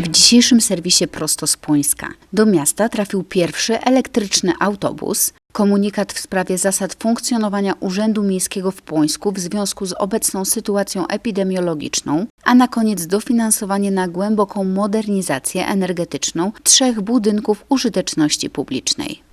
dzisiejszym serwisie prosto z Płońska. Do miasta trafił pierwszy elektryczny autobus, komunikat w sprawie zasad funkcjonowania Urzędu Miejskiego w Płońsku w związku z obecną sytuacją epidemiologiczną, a na koniec dofinansowanie na głęboką modernizację energetyczną trzech budynków użyteczności publicznej.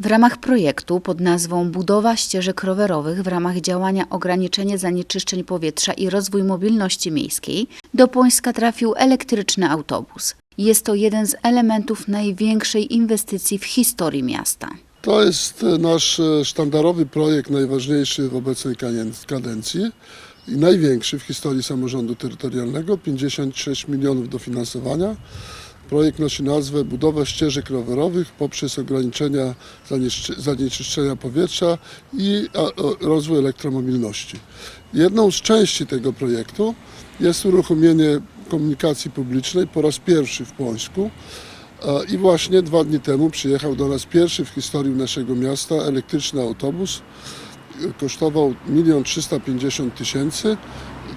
W ramach projektu pod nazwą Budowa ścieżek rowerowych w ramach działania Ograniczenie zanieczyszczeń powietrza i rozwój mobilności miejskiej do Płońska trafił elektryczny autobus. Jest to jeden z elementów największej inwestycji w historii miasta. To jest e, nasz e, sztandarowy projekt, najważniejszy w obecnej kadencji i największy w historii samorządu terytorialnego. 56 milionów dofinansowania. Projekt nosi nazwę Budowa ścieżek rowerowych poprzez ograniczenia zanieczy- zanieczyszczenia powietrza i rozwój elektromobilności. Jedną z części tego projektu jest uruchomienie komunikacji publicznej po raz pierwszy w Płońsku. I właśnie dwa dni temu przyjechał do nas pierwszy w historii naszego miasta elektryczny autobus. Kosztował 1 350 tysięcy,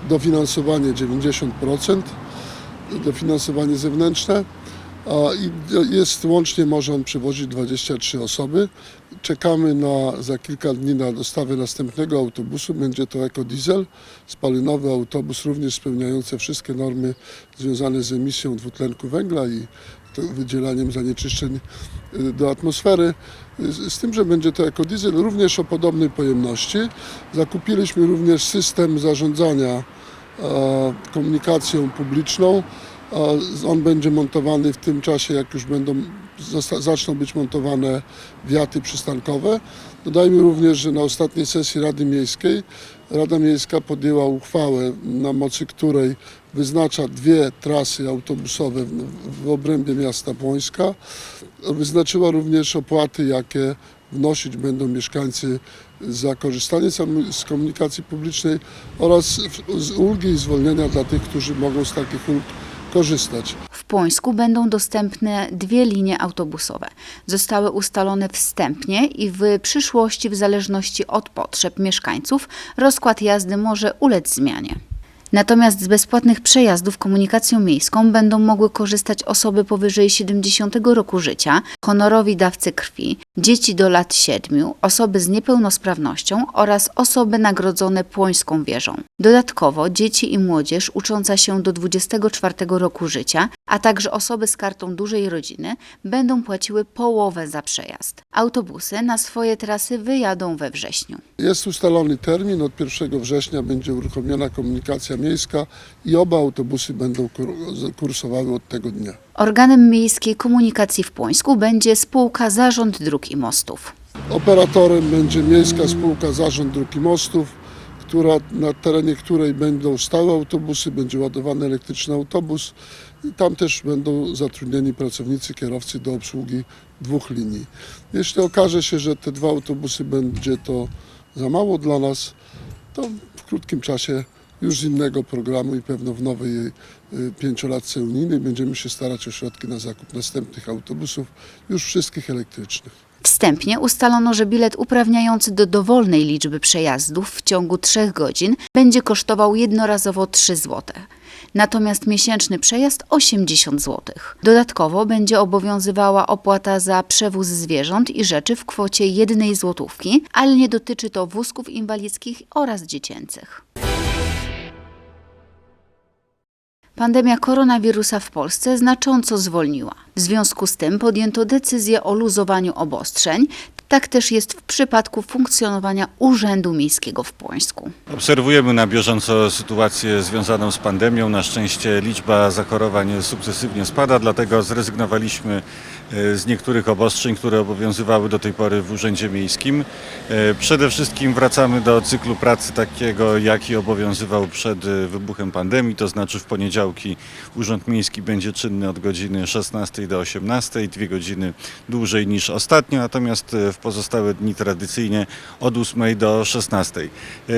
dofinansowanie 90%, dofinansowanie zewnętrzne. I jest łącznie może on przewozić 23 osoby. Czekamy na, za kilka dni na dostawę następnego autobusu. Będzie to ekodiesel, spalinowy autobus, również spełniający wszystkie normy związane z emisją dwutlenku węgla i wydzielaniem zanieczyszczeń y, do atmosfery. Z, tym, że będzie to ekodiesel również o podobnej pojemności. Zakupiliśmy również system zarządzania komunikacją publiczną. On będzie montowany w tym czasie, jak już będą, zaczną być montowane wiaty przystankowe. Dodajmy również, że na ostatniej sesji Rady Miejskiej Rada Miejska podjęła uchwałę, na mocy której wyznacza dwie trasy autobusowe w obrębie miasta Płońska. Wyznaczyła również opłaty, jakie wnosić będą mieszkańcy za korzystanie z komunikacji publicznej oraz z ulgi i zwolnienia dla tych, którzy mogą z takich ulg korzystać. W Płońsku będą dostępne dwie linie autobusowe. Zostały ustalone wstępnie i w przyszłości, w zależności od potrzeb mieszkańców, rozkład jazdy może ulec zmianie. Natomiast z bezpłatnych przejazdów komunikacją miejską będą mogły korzystać osoby powyżej 70 roku życia, honorowi dawcy krwi, dzieci do lat 7, osoby z niepełnosprawnością oraz osoby nagrodzone płońską wieżą. Dodatkowo dzieci i młodzież ucząca się do 24 roku życia, a także osoby z kartą dużej rodziny będą płaciły połowę za przejazd. Autobusy na swoje trasy wyjadą we wrześniu. Jest ustalony termin, od 1 września będzie uruchomiona komunikacja miejska i oba autobusy będą kur- kursowały od tego dnia. Organem miejskiej komunikacji w Płońsku będzie spółka Zarząd Dróg i Mostów. Operatorem będzie Miejska Spółka Zarząd Dróg i Mostów, która, na terenie której będą stałe autobusy, będzie ładowany elektryczny autobus i tam też będą zatrudnieni pracownicy, kierowcy do obsługi dwóch linii. Jeśli okaże się, że te dwa autobusy będzie to za mało dla nas, to w krótkim czasie już innego programu i pewno w nowej y, pięciolatce unijnej będziemy się starać o środki na zakup następnych autobusów, już wszystkich elektrycznych. Wstępnie ustalono, że bilet uprawniający do dowolnej liczby przejazdów w ciągu 3 godzin będzie kosztował jednorazowo 3 zł. Natomiast miesięczny przejazd 80 zł. Dodatkowo będzie obowiązywała opłata za przewóz zwierząt i rzeczy w kwocie 1 złotówki, ale nie dotyczy to wózków inwalidzkich oraz dziecięcych. Pandemia koronawirusa w Polsce znacząco zwolniła. W związku z tym podjęto decyzję o luzowaniu obostrzeń. Tak też jest w przypadku funkcjonowania Urzędu Miejskiego w Płońsku. Obserwujemy na bieżąco sytuację związaną z pandemią. Na szczęście liczba zachorowań sukcesywnie spada, dlatego zrezygnowaliśmy z niektórych obostrzeń, które obowiązywały do tej pory w Urzędzie Miejskim. E, Przede wszystkim wracamy do cyklu pracy takiego, jaki obowiązywał przed e, wybuchem pandemii, to znaczy w poniedziałki Urząd Miejski będzie czynny od godziny 16 do 18, dwie godziny dłużej niż ostatnio, natomiast e, w pozostałe dni tradycyjnie od 8 do 16. E,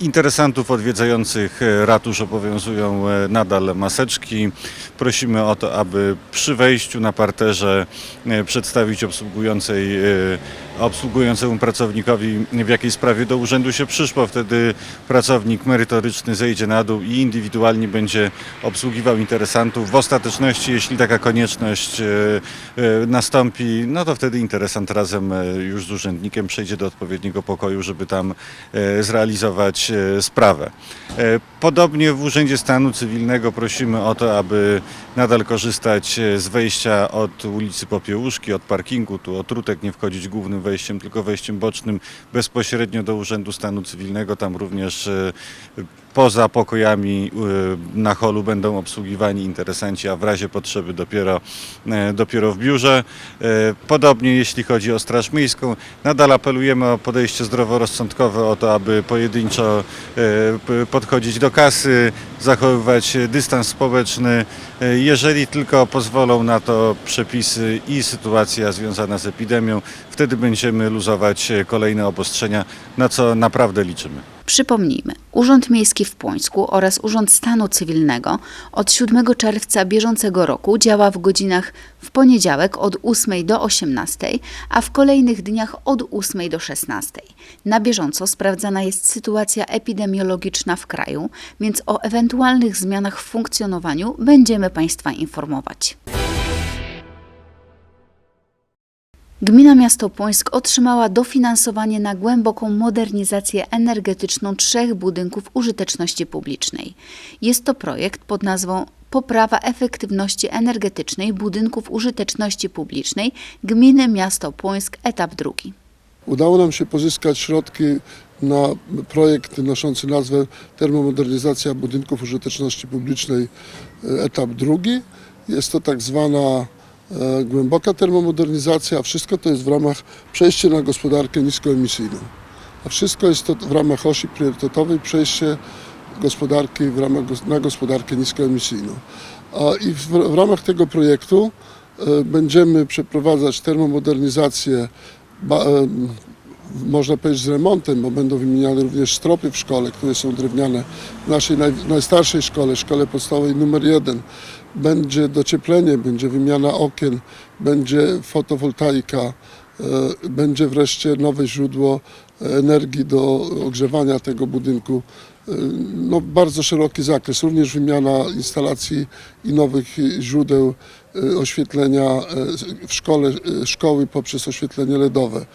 Interesantów odwiedzających e, ratusz obowiązują e, nadal maseczki. Prosimy o to, aby przy wejściu na parterze e, przedstawić obsługującej e, obsługującemu pracownikowi, w jakiej sprawie do urzędu się przyszło. Wtedy pracownik merytoryczny zejdzie na dół i indywidualnie będzie obsługiwał interesantów. W ostateczności, jeśli taka konieczność e, e, nastąpi, no to wtedy interesant razem e, już z urzędnikiem przejdzie do odpowiedniego pokoju, żeby tam zrealizować sprawę. Podobnie w Urzędzie Stanu Cywilnego prosimy o to, aby nadal korzystać z wejścia od ulicy Popiełuszki, od parkingu, tu od Rutek, nie wchodzić głównym wejściem, tylko wejściem bocznym bezpośrednio do Urzędu Stanu Cywilnego. Tam również e, poza pokojami e, na holu będą obsługiwani interesanci, a w razie potrzeby dopiero, e, dopiero w biurze. Podobnie jeśli chodzi o Straż Miejską, nadal apelujemy o podejście zdroworozsądkowe, o to, aby pojedynczo podchodzić do kasy, zachowywać dystans społeczny, jeżeli tylko pozwolą na to przepisy i sytuacja związana z epidemią, wtedy będziemy luzować e, kolejne obostrzenia, na co naprawdę liczymy. Przypomnijmy, Urząd Miejski w Płońsku oraz Urząd Stanu Cywilnego od 7 czerwca bieżącego roku działa w godzinach w poniedziałek od 8 do 18, a w kolejnych dniach od 8 do 16. Na bieżąco sprawdzana jest sytuacja epidemiologiczna w kraju, więc o ewentualnych zmianach w funkcjonowaniu będziemy Państwa informować. Gmina Miasto Płońsk otrzymała dofinansowanie na głęboką modernizację energetyczną trzech budynków użyteczności publicznej. Jest to projekt pod nazwą Poprawa efektywności energetycznej budynków użyteczności publicznej Gminy Miasto Płońsk, etap drugi. Udało nam się pozyskać środki na projekt noszący nazwę Termomodernizacja budynków użyteczności publicznej e, etap drugi. Jest to tak zwana głęboka termomodernizacja, a wszystko to jest w ramach przejścia na gospodarkę niskoemisyjną. A wszystko jest to w ramach osi priorytetowej przejście gospodarki w ramach, na gospodarkę niskoemisyjną. A I w, w ramach tego projektu e, będziemy przeprowadzać termomodernizację e, można powiedzieć z remontem, bo będą wymieniane również stropy w szkole, które są drewniane. W naszej naj, najstarszej szkole, szkole podstawowej numer jeden, będzie docieplenie, będzie wymiana okien, będzie fotowoltaika, e, będzie wreszcie nowe źródło energii do ogrzewania tego budynku. E, No, bardzo szeroki zakres, również wymiana instalacji i nowych źródeł e, oświetlenia w szkole, szkoły poprzez oświetlenie LEDowe.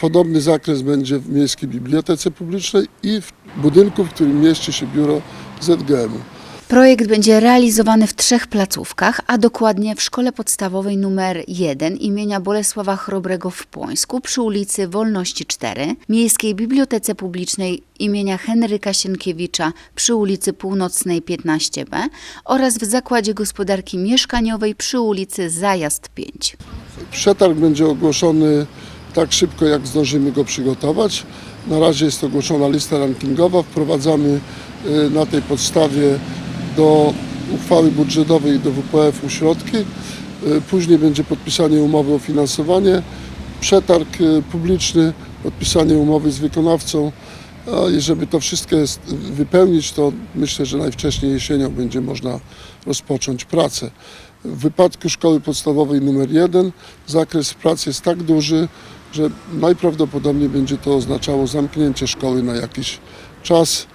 Podobny zakres będzie w Miejskiej Bibliotece Publicznej i w budynku, w którym mieści się biuro ZGM-u. Projekt będzie realizowany w trzech placówkach, a dokładnie w Szkole Podstawowej nr 1 imienia Bolesława Chrobrego w Płońsku przy ulicy Wolności 4, Miejskiej Bibliotece Publicznej imienia Henryka Sienkiewicza przy ulicy Północnej 15b oraz w Zakładzie Gospodarki Mieszkaniowej przy ulicy Zajazd 5. Przetarg będzie ogłoszony tak szybko, jak zdążymy go przygotować. Na razie jest ogłoszona lista rankingowa. Wprowadzamy y, na tej podstawie do uchwały budżetowej do WPF-u środki. Y, Później będzie podpisanie umowy o finansowanie, przetarg y, publiczny, podpisanie umowy z wykonawcą. A i żeby to wszystko jest- wypełnić, to myślę, że najwcześniej jesienią będzie można rozpocząć pracę. W wypadku szkoły podstawowej numer 1 zakres prac jest tak duży, że najprawdopodobniej będzie to oznaczało zamknięcie szkoły na jakiś czas,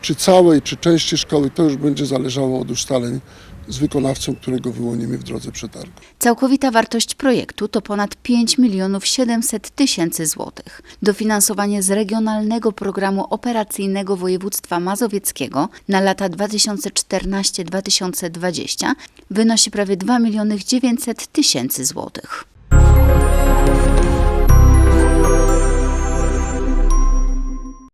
czy całej, czy części szkoły, to już będzie zależało od ustaleń z wykonawcą, którego wyłonimy w drodze przetargu. Całkowita wartość projektu to ponad 5 milionów 700 tysięcy złotych. Dofinansowanie z Regionalnego Programu Operacyjnego Województwa Mazowieckiego na lata 2014-2020 wynosi prawie 2 miliony 900 tysięcy złotych.